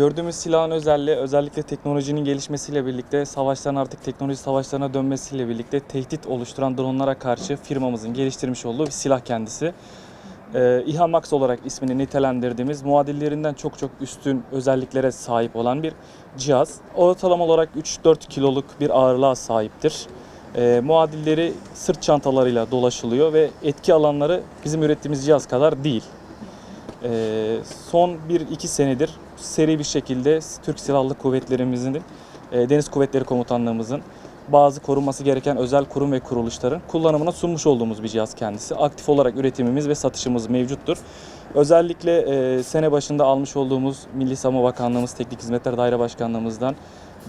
Gördüğümüz silahın özelliği özellikle teknolojinin gelişmesiyle birlikte savaşların artık teknoloji savaşlarına dönmesiyle birlikte tehdit oluşturan dronlara karşı firmamızın geliştirmiş olduğu bir silah kendisi. Ee, İHA Max olarak ismini nitelendirdiğimiz muadillerinden çok çok üstün özelliklere sahip olan bir cihaz. Ortalama olarak 3-4 kiloluk bir ağırlığa sahiptir. Ee, muadilleri sırt çantalarıyla dolaşılıyor ve etki alanları bizim ürettiğimiz cihaz kadar değil. Ee, son 1-2 senedir seri bir şekilde Türk Silahlı Kuvvetlerimizin, e, Deniz Kuvvetleri Komutanlığımızın bazı korunması gereken özel kurum ve kuruluşların kullanımına sunmuş olduğumuz bir cihaz kendisi. Aktif olarak üretimimiz ve satışımız mevcuttur. Özellikle e, sene başında almış olduğumuz Milli Savunma Bakanlığımız, Teknik Hizmetler Daire Başkanlığımızdan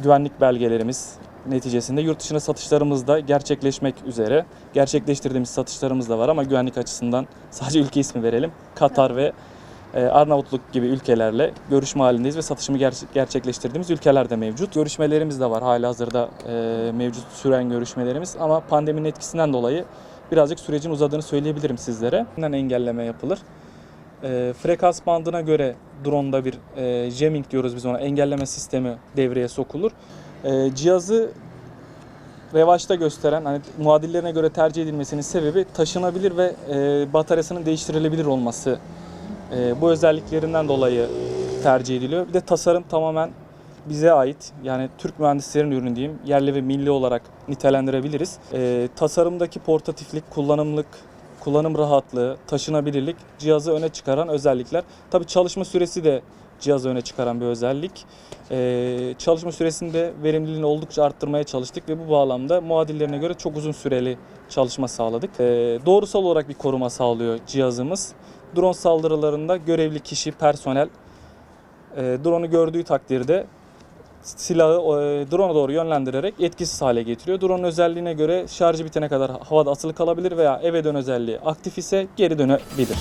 güvenlik belgelerimiz neticesinde yurt dışına satışlarımız da gerçekleşmek üzere. Gerçekleştirdiğimiz satışlarımız da var ama güvenlik açısından sadece ülke ismi verelim. Katar ve e, Arnavutluk gibi ülkelerle görüşme halindeyiz ve satışımı ger- gerçekleştirdiğimiz ülkeler de mevcut. Görüşmelerimiz de var hala hazırda e, mevcut süren görüşmelerimiz ama pandeminin etkisinden dolayı birazcık sürecin uzadığını söyleyebilirim sizlere. Bundan engelleme yapılır. E, frekans bandına göre drone'da bir e, jamming diyoruz biz ona engelleme sistemi devreye sokulur. E, cihazı revaçta gösteren hani muadillerine göre tercih edilmesinin sebebi taşınabilir ve e, bataryasının değiştirilebilir olması. E, bu özelliklerinden dolayı tercih ediliyor. Bir de tasarım tamamen bize ait. Yani Türk mühendislerin ürünü diyeyim. Yerli ve milli olarak nitelendirebiliriz. E, tasarımdaki portatiflik, kullanımlık, kullanım rahatlığı, taşınabilirlik cihazı öne çıkaran özellikler. Tabii çalışma süresi de cihazı öne çıkaran bir özellik. Ee, çalışma süresinde verimliliğini oldukça arttırmaya çalıştık ve bu bağlamda muadillerine göre çok uzun süreli çalışma sağladık. Ee, doğrusal olarak bir koruma sağlıyor cihazımız. Drone saldırılarında görevli kişi, personel e, drone'u gördüğü takdirde silahı e, drone'a doğru yönlendirerek etkisiz hale getiriyor. Drone özelliğine göre şarjı bitene kadar havada asılı kalabilir veya eve dön özelliği aktif ise geri dönebilir.